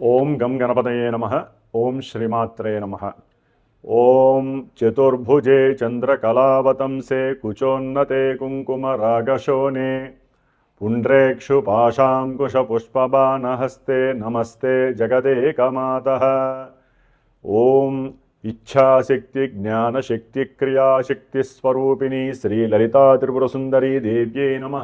ఓం గం గణపతయే నమ. ఓం శ్రీమాత్రే నమ. ఓం చతుర్భుజే చంద్రకళావతంసే కుచోన్నతే కుంకుమరాగశోనే. పుండ్రేక్షు పాశాంకుశపుష్పబాణహస్తే నమస్తే జగదేకమాత. ఓం ఇచ్ఛాశక్తి జ్ఞానశక్తి క్రియాశక్తి శ్రీలలితా త్రిపురసుందరీ దేవ్యై నమ.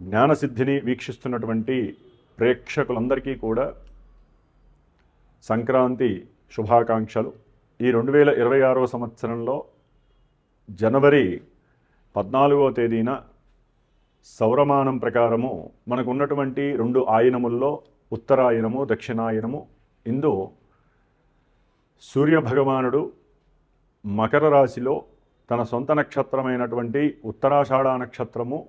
జ్ఞానసిద్ధిని వీక్షిస్తున్నటువంటి ప్రేక్షకులందరికీ కూడా సంక్రాంతి శుభాకాంక్షలు. ఈ రెండు వేల ఇరవై ఆరవ సంవత్సరంలో జనవరి పద్నాలుగో తేదీన సౌరమానం ప్రకారము మనకున్నటువంటి రెండు ఆయనముల్లో ఉత్తరాయనము దక్షిణాయనము. ఇందు సూర్య భగవానుడు మకర రాశిలో తన సొంత నక్షత్రమైనటువంటి ఉత్తరాషాఢ నక్షత్రము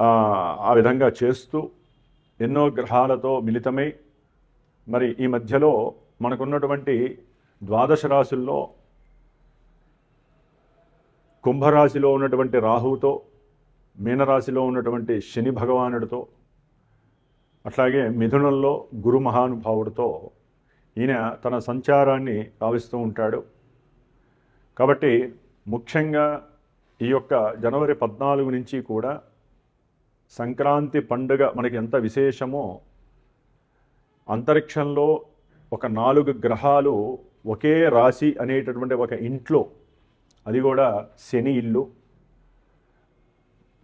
ఆ విధంగా చేస్తూ ఎన్నో గ్రహాలతో మిళితమై మరి ఈ మధ్యలో మనకున్నటువంటి ద్వాదశ రాశుల్లో కుంభరాశిలో ఉన్నటువంటి రాహువుతో మీనరాశిలో ఉన్నటువంటి శని భగవానుడితో అట్లాగే మిథునంలో గురు మహానుభావుడితో ఈయన తన సంచారాన్ని భావిస్తూ ఉంటాడు. కాబట్టి ముఖ్యంగా ఈ యొక్క జనవరి పద్నాలుగు నుంచి కూడా సంక్రాంతి పండుగ మనకి ఎంత విశేషమో అంతరిక్షంలో ఒక నాలుగు గ్రహాలు ఒకే రాశి అనేటటువంటి ఒక ఇంట్లో అది కూడా శని ఇల్లు.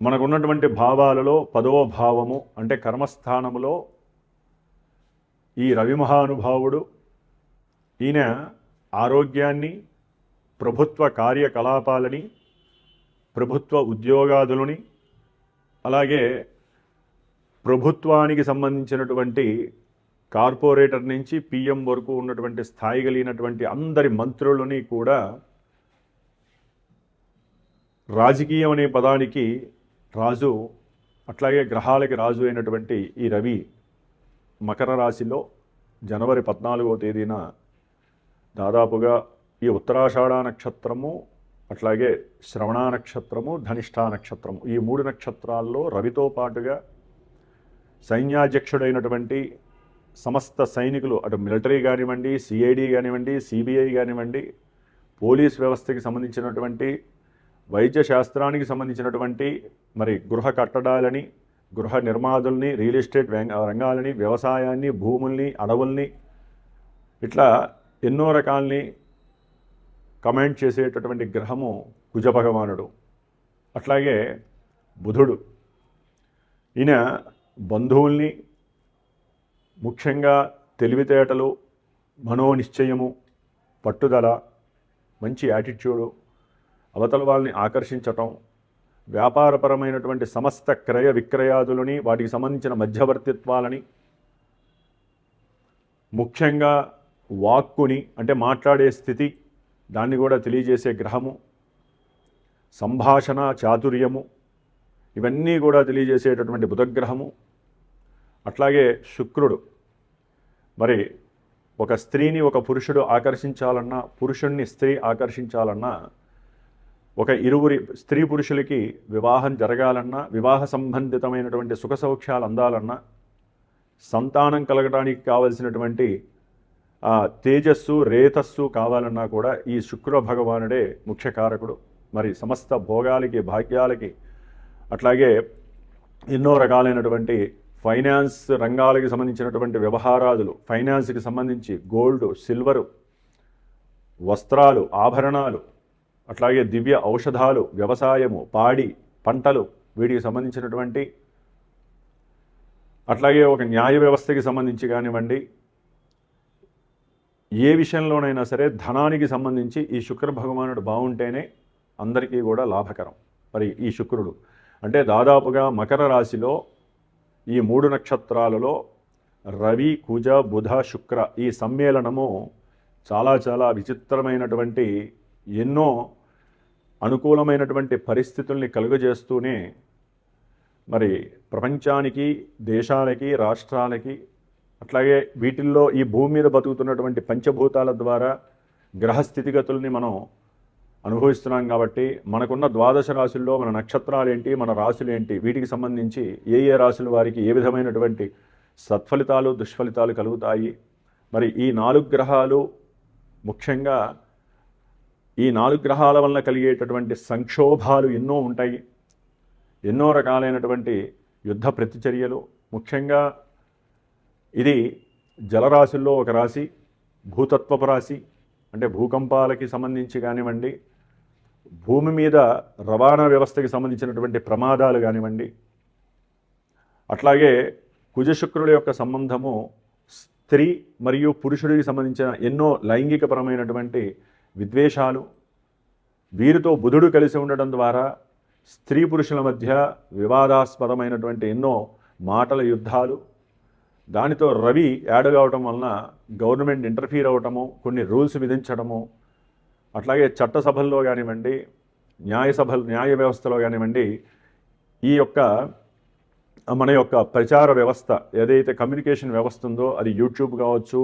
మనకున్నటువంటి భావాలలో పదవ భావము అంటే కర్మస్థానములో ఈ రవి మహానుభావుడు ఈయన ఆరోగ్యాన్ని ప్రభుత్వ కార్యకలాపాలని ప్రభుత్వ ఉద్యోగాదులని అలాగే ప్రభుత్వానికి సంబంధించినటువంటి కార్పొరేటర్ నుంచి పిఎం వరకు ఉన్నటువంటి స్థాయి కలిగినటువంటి అందరి మంత్రులని కూడా రాజకీయం అనే పదానికి రాజు అట్లాగే గ్రహాలకి రాజు అయినటువంటి ఈ రవి మకర రాశిలో జనవరి పద్నాలుగో తేదీన దాదాపుగా ఈ ఉత్తరాషాఢ నక్షత్రము అట్లాగే శ్రవణ నక్షత్రము ధనిష్ఠా నక్షత్రము. ఈ మూడు నక్షత్రాల్లో రవితో పాటుగా సైన్యాధ్యక్షుడైనటువంటి సమస్త సైనికులు అటు మిలిటరీ కానివ్వండి సిఐడి కానివ్వండి సిబిఐ కానివ్వండి పోలీస్ వ్యవస్థకి సంబంధించినటువంటి వైద్య శాస్త్రానికి సంబంధించినటువంటి మరి గృహ కట్టడాలని గృహ నిర్మాదుల్ని రియల్ ఎస్టేట్ రంగాలని వ్యవసాయాన్ని భూముల్ని అడవుల్ని ఇట్లా ఎన్నో రకాల్ని కమాండ్ చేసేటటువంటి గ్రహము కుజ భగవానుడు అట్లాగే బుధుడు. ఈయన బంధువుల్ని ముఖ్యంగా తెలివితేటలు మనోనిశ్చయము పట్టుదల మంచి యాటిట్యూడు అవతల వాళ్ళని ఆకర్షించటం వ్యాపారపరమైనటువంటి సమస్త క్రయ విక్రయాదులని వాటికి సంబంధించిన మధ్యవర్తిత్వాలని ముఖ్యంగా వాక్కుని అంటే మాట్లాడే స్థితి దాన్ని కూడా తెలియజేసే గ్రహము సంభాషణ చాతుర్యము ఇవన్నీ కూడా తెలియజేసేటటువంటి బుధగ్రహము అట్లాగే శుక్రుడు. మరి ఒక స్త్రీని ఒక పురుషుడు ఆకర్షించాలన్నా పురుషుణ్ణి స్త్రీ ఆకర్షించాలన్నా ఒక ఇరువురి స్త్రీ పురుషులకి వివాహం జరగాలన్నా వివాహ సంబంధితమైనటువంటి సుఖ సౌఖ్యాలు అందాలన్నా సంతానం కలగడానికి కావలసినటువంటి తేజస్సు రేతస్సు కావాలన్నా కూడా ఈ శుక్ర భగవానుడే ముఖ్య కారకుడు మరి సమస్త భోగాలకి భాగ్యాలకి అట్లాగే ఎన్నో రకాలైనటువంటి ఫైనాన్స్ రంగాలకి సంబంధించినటువంటి వ్యవహారాదులు ఫైనాన్స్కి సంబంధించి గోల్డ్ సిల్వరు వస్త్రాలు ఆభరణాలు అట్లాగే దివ్య ఔషధాలు వ్యవసాయము పాడి పంటలు వీటికి సంబంధించినటువంటి అట్లాగే ఒక న్యాయ వ్యవస్థకి సంబంధించి కానివ్వండి ఏ విషయంలోనైనా సరే ధనానికి సంబంధించి ఈ శుక్ర భగవానుడు బాగుంటేనే అందరికీ కూడా లాభకరం. మరి ఈ శుక్రుడు అంటే దాదాపుగా మకర రాశిలో ఈ మూడు నక్షత్రాలలో రవి కుజ బుధ శుక్ర ఈ సమ్మేళనము చాలా చాలా విచిత్రమైనటువంటి ఎన్నో అనుకూలమైనటువంటి పరిస్థితుల్ని కలుగజేస్తూనే మరి ప్రపంచానికి దేశాలకి రాష్ట్రాలకి అట్లాగే వీటిల్లో ఈ భూమి మీద బతుకుతున్నటువంటి పంచభూతాల ద్వారా గ్రహ స్థితిగతుల్ని మనం అనుభవిస్తున్నాం కాబట్టి మనకున్న ద్వాదశ రాశుల్లో మన నక్షత్రాలు ఏంటి మన రాశులు ఏంటి వీటికి సంబంధించి ఏ ఏ రాశుల వారికి ఏ విధమైనటువంటి సత్ఫలితాలు దుష్ఫలితాలు కలుగుతాయి. మరి ఈ నాలుగు గ్రహాలు ముఖ్యంగా ఈ నాలుగు గ్రహాల వలన కలిగేటటువంటి సంక్షోభాలు ఎన్నో ఉంటాయి. ఎన్నో రకాలైనటువంటి యుద్ధ ప్రతిచర్యలు. ముఖ్యంగా ఇది జలరాశుల్లో ఒక రాశి భూతత్వపు రాశి అంటే భూకంపాలకి సంబంధించి కానివ్వండి భూమి మీద రవాణా వ్యవస్థకి సంబంధించినటువంటి ప్రమాదాలు కానివ్వండి అట్లాగే కుజశుక్రుల యొక్క సంబంధము స్త్రీ మరియు పురుషుడికి సంబంధించిన ఎన్నో లైంగికపరమైనటువంటి విద్వేషాలు వీరితో బుధుడు కలిసి ఉండడం ద్వారా స్త్రీ పురుషుల మధ్య వివాదాస్పదమైనటువంటి ఎన్నో మాటల యుద్ధాలు దానితో రవి యాడ్ కావటం వలన గవర్నమెంట్ ఇంటర్ఫీర్ అవ్వటము కొన్ని రూల్స్ విధించడము అట్లాగే చట్టసభల్లో కానివ్వండి న్యాయసభ న్యాయ వ్యవస్థలో కానివ్వండి ఈ యొక్క మన యొక్క ప్రచార వ్యవస్థ ఏదైతే కమ్యూనికేషన్ వ్యవస్థ ఉందో అది యూట్యూబ్ కావచ్చు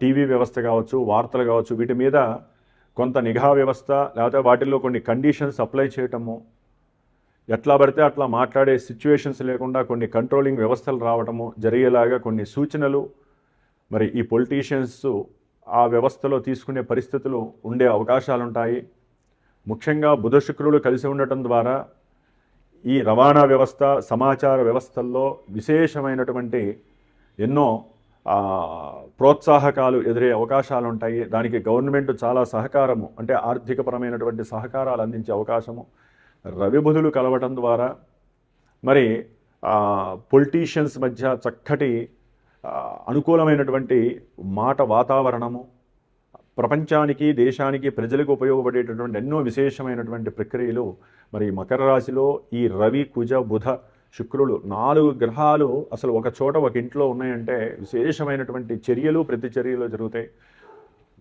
టీవీ వ్యవస్థ కావచ్చు వార్తలు కావచ్చు వీటి మీద కొంత నిఘా వ్యవస్థ లేకపోతే వాటిల్లో కొన్ని కండిషన్స్ అప్లై చేయటము ఎట్లా పడితే అట్లా మాట్లాడే సిచ్యువేషన్స్ లేకుండా కొన్ని కంట్రోలింగ్ వ్యవస్థలు రావటము జరిగేలాగా కొన్ని సూచనలు మరి ఈ పొలిటీషియన్స్ ఆ వ్యవస్థలో తీసుకునే పరిస్థితులు ఉండే అవకాశాలు ఉంటాయి ముఖ్యంగా బుధ శుక్రులు కలిసి ఉండటం ద్వారా ఈ రవాణా వ్యవస్థ సమాచార వ్యవస్థల్లో విశేషమైనటువంటి ఎన్నో ప్రోత్సాహకాలు ఎదురే అవకాశాలు ఉంటాయి దానికి గవర్నమెంట్ చాలా సహకారము అంటే ఆర్థికపరమైనటువంటి సహకారాలు అందించే అవకాశము. రవి బుధులు కలవటం ద్వారా మరి పొలిటీషియన్స్ మధ్య చక్కటి అనుకూలమైనటువంటి మాట వాతావరణము ప్రపంచానికి దేశానికి ప్రజలకు ఉపయోగపడేటటువంటి ఎన్నో విశేషమైనటువంటి ప్రక్రియలు మరి మకర రాశిలో ఈ రవి కుజ బుధ శుక్రులు నాలుగు గ్రహాలు అసలు ఒక చోట ఒక ఇంట్లో ఉన్నాయంటే విశేషమైనటువంటి చర్యలు ప్రతిచర్యలు జరుగుతాయి.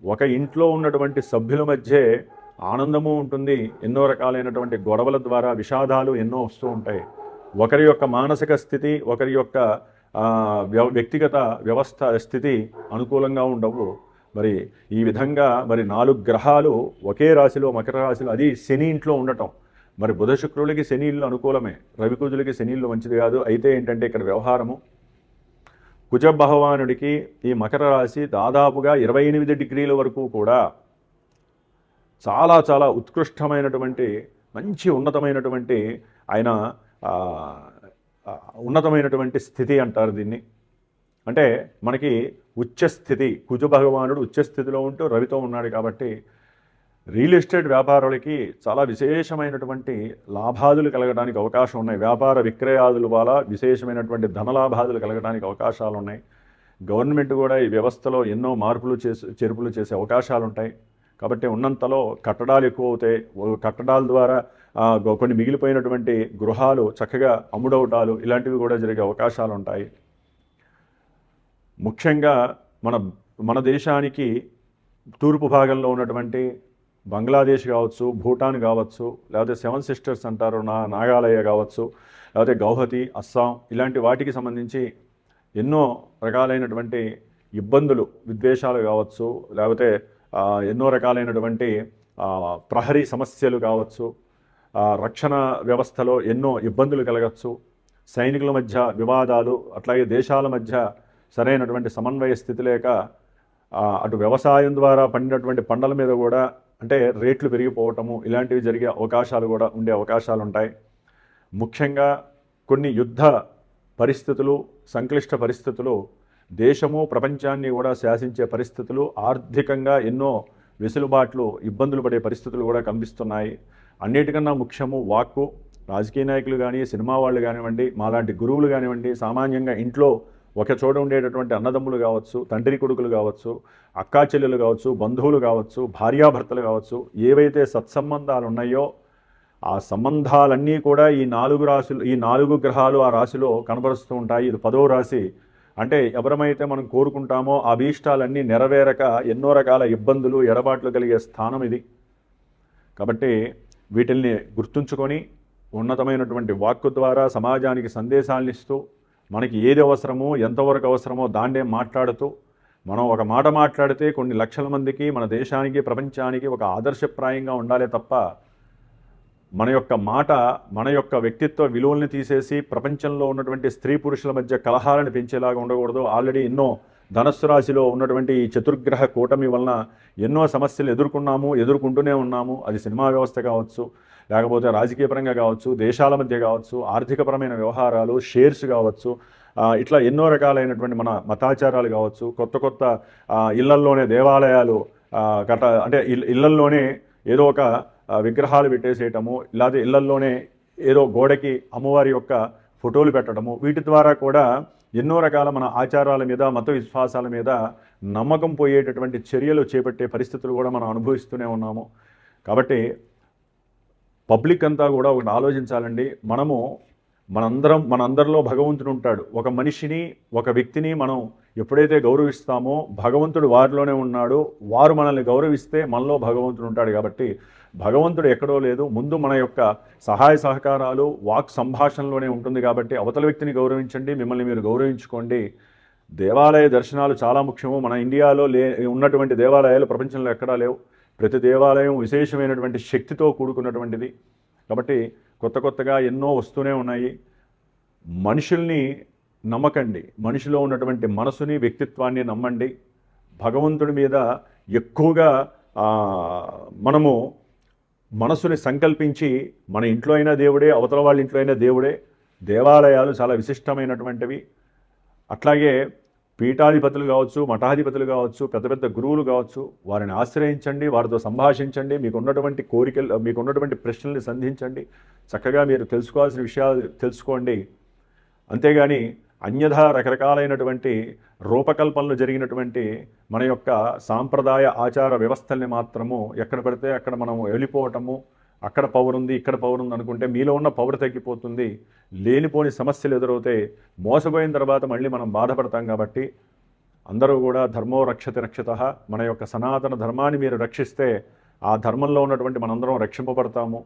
ఒక ఇంట్లో ఉన్నటువంటి సభ్యుల మధ్య ఆనందము ఉంటుంది. ఎన్నో రకాలైనటువంటి గొడవల ద్వారా విషాదాలు ఎన్నో వస్తూ ఉంటాయి. ఒకరి యొక్క మానసిక స్థితి ఒకరి యొక్క వ్యక్తిగత వ్యవస్థ స్థితి అనుకూలంగా ఉండవు. మరి ఈ విధంగా మరి నాలుగు గ్రహాలు ఒకే రాశిలో మకర రాశిలో అది శని ఇంట్లో ఉండటం. మరి బుధ శుక్రులకి శని ఇల్లు అనుకూలమే. రవి కుజులకి శని ఇల్లు మంచిది కాదు. అయితే ఏంటంటే ఇక్కడ వ్యవహారము. కుజ భగవానుడికి ఈ మకర రాశి దాదాపుగా ఇరవై ఎనిమిది డిగ్రీల వరకు కూడా చాలా చాలా ఉత్కృష్టమైనటువంటి మంచి ఉన్నతమైనటువంటి ఆయన ఉన్నతమైనటువంటి స్థితి అంటారు దీన్ని. అంటే మనకి ఉచ్చస్థితి కుజ భగవానుడు ఉచ్చస్థితిలో ఉంటూ రవితో ఉన్నాడు కాబట్టి రియల్ ఎస్టేట్ వ్యాపారులకి చాలా విశేషమైనటువంటి లాభాదులు కలగడానికి అవకాశం ఉన్నాయి. వ్యాపార విక్రయాదుల వల్ల విశేషమైనటువంటి ధనలాభాదులు కలగడానికి అవకాశాలు ఉన్నాయి. గవర్నమెంట్ కూడా ఈ వ్యవస్థలో ఎన్నో మార్పులు చేసి చేర్పులు చేసే అవకాశాలు ఉంటాయి. కాబట్టి ఉన్నంతలో కట్టడాలు ఎక్కువ అవుతాయి కట్టడాల ద్వారా కొన్ని మిగిలిపోయినటువంటి గృహాలు చక్కగా అమ్ముడవటాలు ఇలాంటివి కూడా జరిగే అవకాశాలు ఉంటాయి ముఖ్యంగా మన మన దేశానికి తూర్పు భాగంలో ఉన్నటువంటి బంగ్లాదేశ్ కావచ్చు భూటాన్ కావచ్చు లేకపోతే సెవెన్ సిస్టర్స్ అంటారు నా నాగాలయ కావచ్చు లేకపోతే గౌహతి అస్సాం ఇలాంటి వాటికి సంబంధించి ఎన్నో రకాలైనటువంటి ఇబ్బందులు విద్వేషాలు కావచ్చు లేకపోతే ఎన్నో రకాలైనటువంటి ప్రహరీ సమస్యలు కావచ్చు రక్షణ వ్యవస్థలో ఎన్నో ఇబ్బందులు కలగచ్చు సైనికుల మధ్య వివాదాలు అట్లాగే దేశాల మధ్య సరైనటువంటి సమన్వయ స్థితి లేక అటు వ్యవసాయం ద్వారా పండినటువంటి పంటల మీద కూడా అంటే రేట్లు పెరిగిపోవటము ఇలాంటివి జరిగే అవకాశాలు కూడా ఉండే అవకాశాలు ఉంటాయి. ముఖ్యంగా కొన్ని యుద్ధ పరిస్థితులు సంక్లిష్ట పరిస్థితులు దేశము ప్రపంచాన్ని కూడా శాసించే పరిస్థితులు ఆర్థికంగా ఎన్నో వెసులుబాట్లు ఇబ్బందులు పడే పరిస్థితులు కూడా కనిపిస్తున్నాయి అన్నిటికన్నా ముఖ్యము వాక్కు. రాజకీయ నాయకులు కానీ సినిమా వాళ్ళు కానివ్వండి మాలాంటి గురువులు కానివ్వండి సామాన్యంగా ఇంట్లో ఒక చోట ఉండేటటువంటి అన్నదమ్ములు కావచ్చు తండ్రి కొడుకులు కావచ్చు అక్కా చెల్లెలు కావచ్చు బంధువులు కావచ్చు భార్యాభర్తలు కావచ్చు ఏవైతే సత్సంబంధాలు ఉన్నాయో ఆ సంబంధాలన్నీ కూడా ఈ నాలుగు రాశులు ఈ నాలుగు గ్రహాలు ఆ రాశిలో కనబరుస్తూ ఉంటాయి. ఇది పదో రాశి. అంటే ఎవరమైతే మనం కోరుకుంటామో అభీష్టాలన్నీ నెరవేరక ఎన్నో రకాల ఇబ్బందులు ఎడబాట్లు కలిగే స్థానం ఇది. కాబట్టి వీటిల్ని గుర్తుంచుకొని ఉన్నతమైనటువంటి వాక్కు ద్వారా సమాజానికి సందేశాలను ఇస్తూ మనకి ఏది అవసరమో ఎంతవరకు అవసరమో దాన్నే మాట్లాడుతూ మనం ఒక మాట మాట్లాడితే కొన్ని లక్షల మందికి మన దేశానికి ప్రపంచానికి ఒక ఆదర్శప్రాయంగా ఉండాలి తప్ప మన యొక్క మాట మన యొక్క వ్యక్తిత్వ విలువల్ని తీసేసి ప్రపంచంలో ఉన్నటువంటి స్త్రీ పురుషుల మధ్య కలహాలను పెంచేలాగా ఉండకూడదు. ఆల్రెడీ ఎన్నో ధనస్సు రాశిలో ఉన్నటువంటి ఈ చతుర్గ్రహ కూటమి వలన ఎన్నో సమస్యలు ఎదుర్కొన్నాము ఎదుర్కొంటూనే ఉన్నాము. అది సినిమా వ్యవస్థ కావచ్చు లేకపోతే రాజకీయపరంగా కావచ్చు దేశాల మధ్య కావచ్చు ఆర్థికపరమైన వ్యవహారాలు షేర్స్ కావచ్చు ఇట్లా ఎన్నో రకాలైనటువంటి మన మతాచారాలు కావచ్చు కొత్త కొత్త ఇళ్ళల్లోనే దేవాలయాలు గట అంటే ఇళ్ళల్లోనే ఏదో ఒక విగ్రహాలు పెట్టేసేయటము లేదా ఇళ్ళల్లోనే ఏదో గోడకి అమ్మవారి యొక్క ఫోటోలు పెట్టడము వీటి ద్వారా కూడా ఎన్నో రకాల మన ఆచారాల మీద మత విశ్వాసాల మీద నమ్మకం పోయేటటువంటి చర్యలు చేపట్టే పరిస్థితులు కూడా మనం అనుభవిస్తూనే ఉన్నాము. కాబట్టి పబ్లిక్ అంతా కూడా ఒకటి ఆలోచించాలండి. మనము మనందరం మనందరిలో భగవంతుడు ఉంటాడు. ఒక మనిషిని ఒక వ్యక్తిని మనం ఎప్పుడైతే గౌరవిస్తామో భగవంతుడు వారిలోనే ఉన్నాడు. వారు మనల్ని గౌరవిస్తే మనలో భగవంతుడు ఉంటాడు కాబట్టి భగవంతుడు ఎక్కడో లేదు. ముందు మన యొక్క సహాయ సహకారాలు వాక్ సంభాషణలోనే ఉంటుంది కాబట్టి అవతల వ్యక్తిని గౌరవించండి మిమ్మల్ని మీరు గౌరవించుకోండి. దేవాలయ దర్శనాలు చాలా ముఖ్యము. మన ఇండియాలో లే ఉన్నటువంటి దేవాలయాలు ప్రపంచంలో ఎక్కడా లేవు. ప్రతి దేవాలయం విశేషమైనటువంటి శక్తితో కూడుకున్నటువంటిది. కాబట్టి కొత్త కొత్తగా ఎన్నో వస్తూనే ఉన్నాయి. మనుషుల్ని నమ్మకండి. మనిషిలో ఉన్నటువంటి మనసుని వ్యక్తిత్వాన్ని నమ్మండి. భగవంతుడి మీద ఎక్కువగా మనము మనసుని సంకల్పించి మన ఇంట్లో అయినా దేవుడే అవతల వాళ్ళ ఇంట్లో అయినా దేవుడే దేవాలయాలు చాలా విశిష్టమైనటువంటివి. అట్లాగే పీఠాధిపతులు కావచ్చు మఠాధిపతులు కావచ్చు పెద్ద పెద్ద గురువులు కావచ్చు వారిని ఆశ్రయించండి వారితో సంభాషించండి మీకు ఉన్నటువంటి కోరికలు మీకు ఉన్నటువంటి ప్రశ్నల్ని సంధించండి చక్కగా మీరు తెలుసుకోవాల్సిన విషయాలు తెలుసుకోండి. అంతేగాని అన్యథా రకరకాలైనటువంటి రూపకల్పనలు జరిగినటువంటి మన యొక్క సాంప్రదాయ ఆచార వ్యవస్థల్ని మాత్రము ఎక్కడ పడితే అక్కడ మనం వెళ్ళిపోవటము అక్కడ పవర్ ఉంది ఇక్కడ పవర్ ఉంది అనుకుంటే మీలో ఉన్న పవర్ తగ్గిపోతుంది లేనిపోని సమస్యలు ఎదురవుతాయి మోసపోయిన తర్వాత మళ్ళీ మనం బాధపడతాం కాబట్టి అందరూ కూడా ధర్మో రక్షతి రక్షిత మన యొక్క సనాతన ధర్మాన్ని మీరు రక్షిస్తే ఆ ధర్మంలో ఉన్నటువంటి మనందరం రక్షింపబడతాము.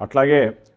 అట్లాగే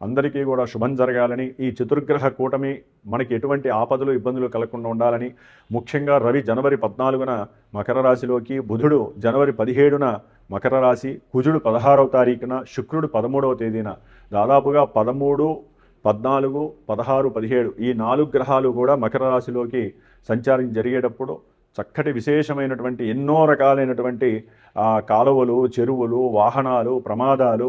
అందరికీ కూడా శుభం జరగాలని ఈ చతుర్గ్రహ కూటమి మనకి ఎటువంటి ఆపదలు ఇబ్బందులు కలగకుండా ఉండాలని ముఖ్యంగా రవి జనవరి పద్నాలుగున మకర రాశిలోకి బుధుడు జనవరి పదిహేడున మకర రాశి కుజుడు పదహారవ తారీఖున శుక్రుడు పదమూడవ తేదీన. దాదాపుగా పదమూడు పద్నాలుగు పదహారు పదిహేడు ఈ నాలుగు గ్రహాలు కూడా మకర రాశిలోకి సంచారం జరిగేటప్పుడు చక్కటి విశేషమైనటువంటి ఎన్నో రకాలైనటువంటి కాలువలు చెరువులు వాహనాలు ప్రమాదాలు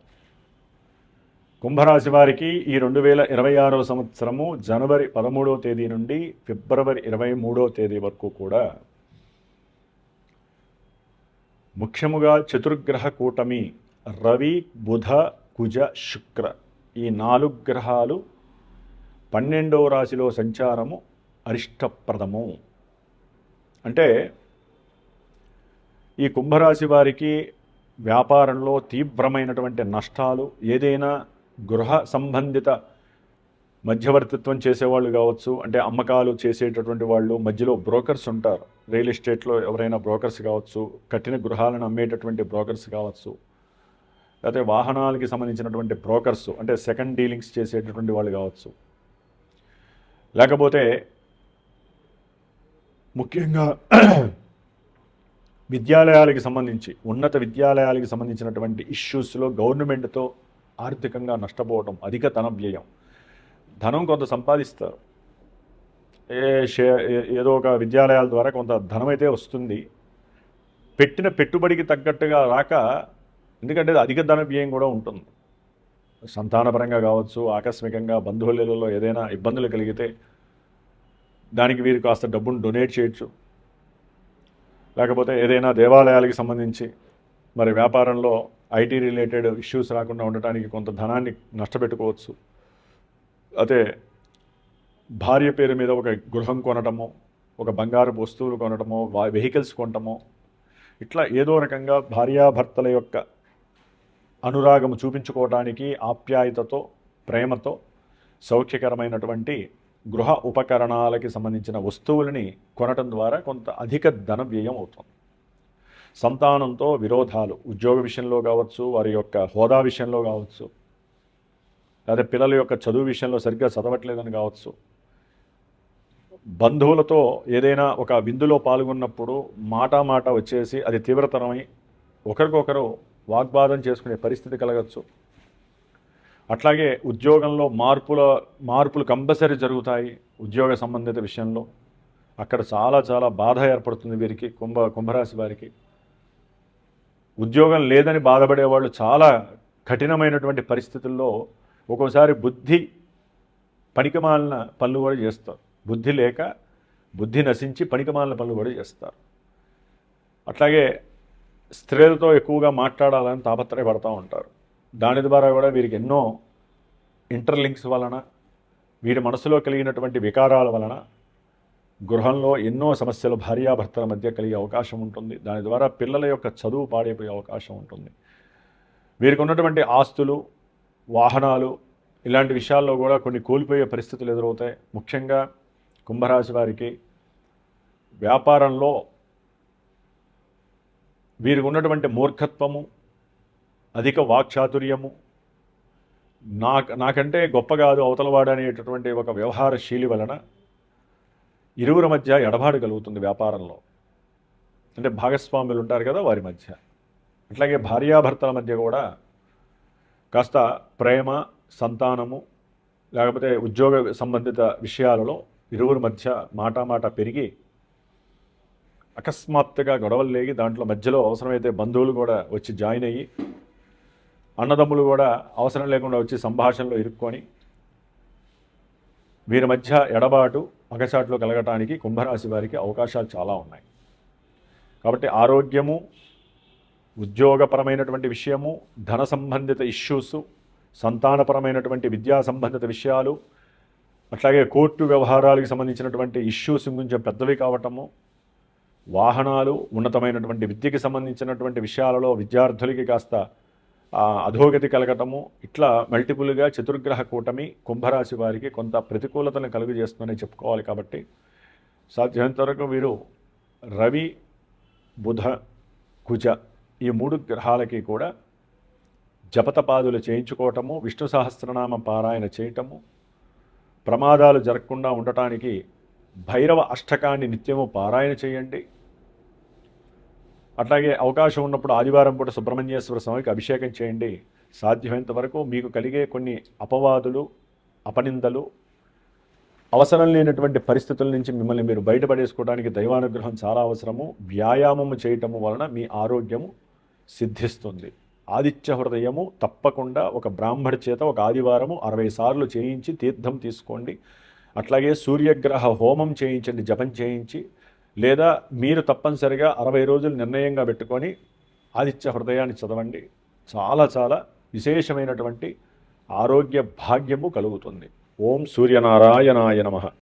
కుంభరాశి వారికి ఈ రెండు వేల ఇరవై ఆరవ సంవత్సరము జనవరి పదమూడవ తేదీ నుండి ఫిబ్రవరి ఇరవై మూడవ తేదీ వరకు కూడా ముఖ్యముగా చతుర్గ్రహ కూటమి రవి బుధ కుజ శుక్ర ఈ నాలుగు గ్రహాలు పన్నెండవ రాశిలో సంచారము అరిష్టప్రదము. అంటే ఈ కుంభరాశి వారికి వ్యాపారంలో తీవ్రమైనటువంటి నష్టాలు ఏదైనా గృహ సంబంధిత మధ్యవర్తిత్వం చేసేవాళ్ళు కావచ్చు అంటే అమ్మకాలు చేసేటటువంటి వాళ్ళు మధ్యలో బ్రోకర్స్ ఉంటారు. రియల్ ఎస్టేట్లో ఎవరైనా బ్రోకర్స్ కావచ్చు కట్టిన గృహాలను అమ్మేటటువంటి బ్రోకర్స్ కావచ్చు లేకపోతే వాహనాలకి సంబంధించినటువంటి బ్రోకర్స్ అంటే సెకండ్ డీలింగ్స్ చేసేటటువంటి వాళ్ళు కావచ్చు. లేకపోతే ముఖ్యంగా విద్యాలయాలకి సంబంధించి ఉన్నత విద్యాలయాలకి సంబంధించినటువంటి ఇష్యూస్లో గవర్నమెంట్తో ఆర్థికంగా నష్టపోవడం అధిక ధన వ్యయం. ధనం కొంత సంపాదిస్తారు. ఏ షే ఏదో ఒక విద్యాలయాల ద్వారా కొంత ధనం అయితే వస్తుంది. పెట్టిన పెట్టుబడికి తగ్గట్టుగా రాక ఎందుకంటే అధిక ధన వ్యయం కూడా ఉంటుంది. సంతానపరంగా కావచ్చు ఆకస్మికంగా బంధువులలో ఏదైనా ఇబ్బందులు కలిగితే దానికి వీరు కాస్త డబ్బును డొనేట్ చేయొచ్చు. లేకపోతే ఏదైనా దేవాలయాలకి సంబంధించి మరి వ్యాపారంలో ఐటీ రిలేటెడ్ ఇష్యూస్ రాకుండా ఉండటానికి కొంత ధనాన్ని నష్టపెట్టుకోవచ్చు. అయితే భార్య పేరు మీద ఒక గృహం కొనటము ఒక బంగారు వస్తువులు కొనటమో వెహికల్స్ కొనటమో ఇట్లా ఏదో రకంగా భార్యాభర్తల యొక్క అనురాగము చూపించుకోవడానికి ఆప్యాయతతో ప్రేమతో సౌఖ్యకరమైనటువంటి గృహ ఉపకరణాలకి సంబంధించిన వస్తువులని కొనటం ద్వారా కొంత అధిక ధన వ్యయం అవుతుంది. సంతానంతో విరోధాలు ఉద్యోగ విషయంలో కావచ్చు వారి యొక్క హోదా విషయంలో కావచ్చు లేదా పిల్లల యొక్క చదువు విషయంలో సరిగ్గా చదవట్లేదని కావచ్చు. బంధువులతో ఏదైనా ఒక విందులో పాల్గొన్నప్పుడు మాట మాట వచ్చేసి అది తీవ్రతరమై ఒకరికొకరు వాగ్వాదం చేసుకునే పరిస్థితి కలగచ్చు. అట్లాగే ఉద్యోగంలో మార్పుల మార్పులు కంపల్సరీ జరుగుతాయి ఉద్యోగ సంబంధిత విషయంలో. అక్కడ చాలా చాలా బాధ ఏర్పడుతుంది వీరికి కుంభ కుంభరాశి వారికి. ఉద్యోగం లేదని బాధపడే వాళ్ళు చాలా కఠినమైనటువంటి పరిస్థితుల్లో ఒక్కోసారి బుద్ధి పనికిమాలిన పనులు కూడా చేస్తారు. బుద్ధి లేక బుద్ధి నశించి పనికిమాలిన పనులు కూడా చేస్తారు. అట్లాగే స్త్రీలతో ఎక్కువగా మాట్లాడాలని తాపత్రయపడతా ఉంటారు. దాని ద్వారా కూడా వీరికి ఎన్నో ఇంటర్లింక్స్ వలన వీరి మనసులో కలిగినటువంటి వికారాల వలన గృహంలో ఎన్నో సమస్యలు భార్యాభర్తల మధ్య కలిగే అవకాశం ఉంటుంది. దాని ద్వారా పిల్లల యొక్క చదువు పాడైపోయే అవకాశం ఉంటుంది. వీరికి ఉన్నటువంటి ఆస్తులు వాహనాలు ఇలాంటి విషయాల్లో కూడా కొన్ని కోల్పోయే పరిస్థితులు ఎదురవుతాయి. ముఖ్యంగా కుంభరాశి వారికి వ్యాపారంలో వీరికి ఉన్నటువంటి మూర్ఖత్వము అధిక వాక్చాతుర్యము నా నాకంటే గొప్ప కాదు అవతలవాడనేటటువంటి అనేటటువంటి ఒక వ్యవహారశీలి వలన ఇరువురి మధ్య ఎడబాటు కలుగుతుంది వ్యాపారంలో. అంటే భాగస్వాములు ఉంటారు కదా వారి మధ్య. అట్లాగే భార్యాభర్తల మధ్య కూడా కాస్త ప్రేమ సంతానము లేకపోతే ఉద్యోగ సంబంధిత విషయాలలో ఇరువురి మధ్య మాటామాట పెరిగి అకస్మాత్తుగా గొడవలు లేగి దాంట్లో మధ్యలో అవసరమైతే బంధువులు కూడా వచ్చి జాయిన్ అయ్యి అన్నదమ్ములు కూడా అవసరం లేకుండా వచ్చి సంభాషణలో ఇరుక్కొని వీరి మధ్య ఎడబాటు అగచాట్లు కలగటానికి కుంభరాశి వారికి అవకాశాలు చాలా ఉన్నాయి. కాబట్టి ఆరోగ్యము ఉద్యోగపరమైనటువంటి విషయము ధన సంబంధిత ఇష్యూసు సంతానపరమైనటువంటి విద్యా సంబంధిత విషయాలు అట్లాగే కోర్టు వ్యవహారాలకు సంబంధించినటువంటి ఇష్యూస్ కొంచెం పెద్దవి కావటము వాహనాలు ఉన్నతమైనటువంటి విద్యకి సంబంధించినటువంటి విషయాలలో విద్యార్థులకి కాస్త అధోగతి కలగటము ఇట్లా మల్టిపుల్గా చతుర్గ్రహ కూటమి కుంభరాశి వారికి కొంత ప్రతికూలతను కలుగజేస్తుందని చెప్పుకోవాలి కాబట్టి సాధ్యమైనంత వరకు వీరు రవి బుధ కుజ ఈ మూడు గ్రహాలకి కూడా జపతపాదులు చేయించుకోవటము విష్ణు సహస్రనామ పారాయణ చేయటము ప్రమాదాలు జరగకుండా ఉండటానికి భైరవ అష్టకాన్ని నిత్యము పారాయణ చేయండి. అట్లాగే అవకాశం ఉన్నప్పుడు ఆదివారం పూట సుబ్రహ్మణ్యేశ్వర స్వామికి అభిషేకం చేయండి. సాధ్యమైనంత వరకు మీకు కలిగే కొన్ని అపవాదులు అపనిందలు అవసరం లేనటువంటి పరిస్థితుల నుంచి మిమ్మల్ని మీరు బయటపడేసుకోవడానికి దైవానుగ్రహం చాలా అవసరము. వ్యాయామము చేయటము వలన మీ ఆరోగ్యము సిద్ధిస్తుంది. ఆదిత్య హృదయము తప్పకుండా ఒక బ్రాహ్మడి చేత ఒక ఆదివారము అరవై సార్లు చేయించి తీర్థం తీసుకోండి. అట్లాగే సూర్యగ్రహ హోమం చేయించండి జపం చేయించి. లేదా మీరు తప్పనిసరిగా అరవై రోజులు నిర్ణయంగా పెట్టుకొని ఆదిత్య హృదయాన్ని చదవండి. చాలా చాలా విశేషమైనటువంటి ఆరోగ్య భాగ్యము కలుగుతుంది. ఓం సూర్యనారాయణాయ నమః.